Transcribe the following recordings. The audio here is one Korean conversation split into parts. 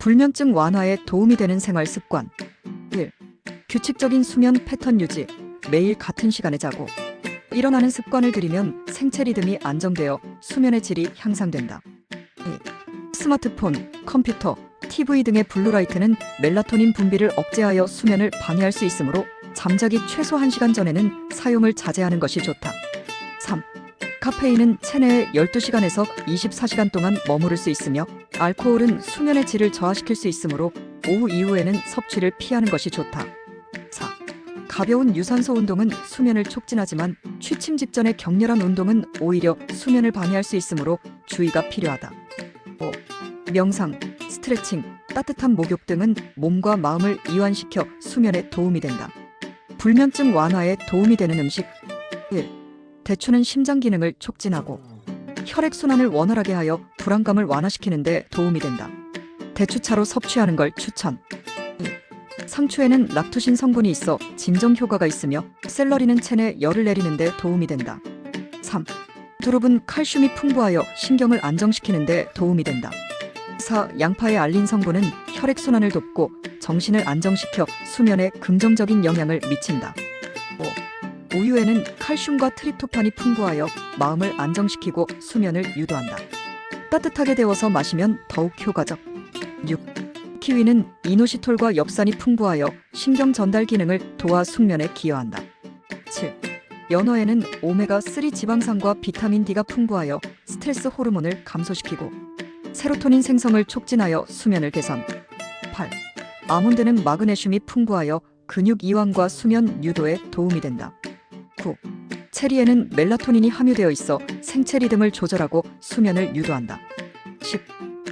불면증 완화에 도움이 되는 생활 습관 1. 규칙적인 수면 패턴 유지 매일 같은 시간에 자고 일어나는 습관을 들이면 생체 리듬이 안정되어 수면의 질이 향상된다 2. 스마트폰, 컴퓨터, TV 등의 블루라이트는 멜라토닌 분비를 억제하여 수면을 방해할 수 있으므로 잠자기 최소 1시간 전에는 사용을 자제하는 것이 좋다 3. 카페인은 체내에 12시간에서 24시간 동안 머무를 수 있으며 알코올은 수면의 질을 저하시킬 수 있으므로 오후 이후에는 섭취를 피하는 것이 좋다. 4. 가벼운 유산소 운동은 수면을 촉진하지만 취침 직전의 격렬한 운동은 오히려 수면을 방해할 수 있으므로 주의가 필요하다. 5. 명상, 스트레칭, 따뜻한 목욕 등은 몸과 마음을 이완시켜 수면에 도움이 된다. 불면증 완화에 도움이 되는 음식 1. 대추는 심장 기능을 촉진하고 혈액순환을 원활하게 하여 불안감을 완화시키는 데 도움이 된다. 대추차로 섭취하는 걸 추천. 2. 상추에는 락토신 성분이 있어 진정 효과가 있으며 샐러리는 체내 열을 내리는 데 도움이 된다. 3. 두릅은 칼슘이 풍부하여 신경을 안정시키는 데 도움이 된다. 4. 양파의 알린 성분은 혈액순환을 돕고 정신을 안정시켜 수면에 긍정적인 영향을 미친다. 5. 우유에는 칼슘과 트립토판이 풍부하여 마음을 안정시키고 수면을 유도한다. 따뜻하게 데워서 마시면 더욱 효과적. 6. 키위는 이노시톨과 엽산이 풍부하여 신경 전달 기능을 도와 숙면에 기여한다. 7. 연어에는 오메가3 지방산과 비타민 D가 풍부하여 스트레스 호르몬을 감소시키고 세로토닌 생성을 촉진하여 수면을 개선. 8. 아몬드는 마그네슘이 풍부하여 근육 이완과 수면 유도에 도움이 된다. 9. 체리에는 멜라토닌이 함유되어 있어 생체 리듬을 조절하고 수면을 유도한다. 10.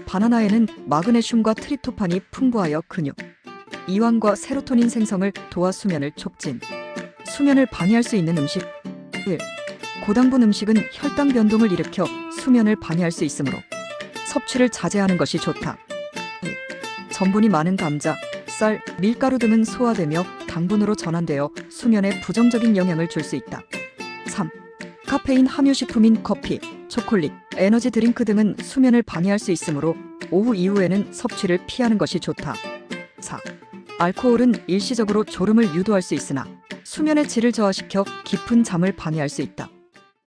바나나에는 마그네슘과 트립토판이 풍부하여 근육, 이완과 세로토닌 생성을 도와 수면을 촉진. 수면을 방해할 수 있는 음식 1. 고당분 음식은 혈당 변동을 일으켜 수면을 방해할 수 있으므로 섭취를 자제하는 것이 좋다. 2. 전분이 많은 감자, 쌀, 밀가루 등은 소화되며 당분으로 전환되어 수면에 부정적인 영향을 줄 수 있다. 3. 카페인 함유 식품인 커피, 초콜릿, 에너지 드링크 등은 수면을 방해할 수 있으므로 오후 이후에는 섭취를 피하는 것이 좋다. 4. 알코올은 일시적으로 졸음을 유도할 수 있으나 수면의 질을 저하시켜 깊은 잠을 방해할 수 있다.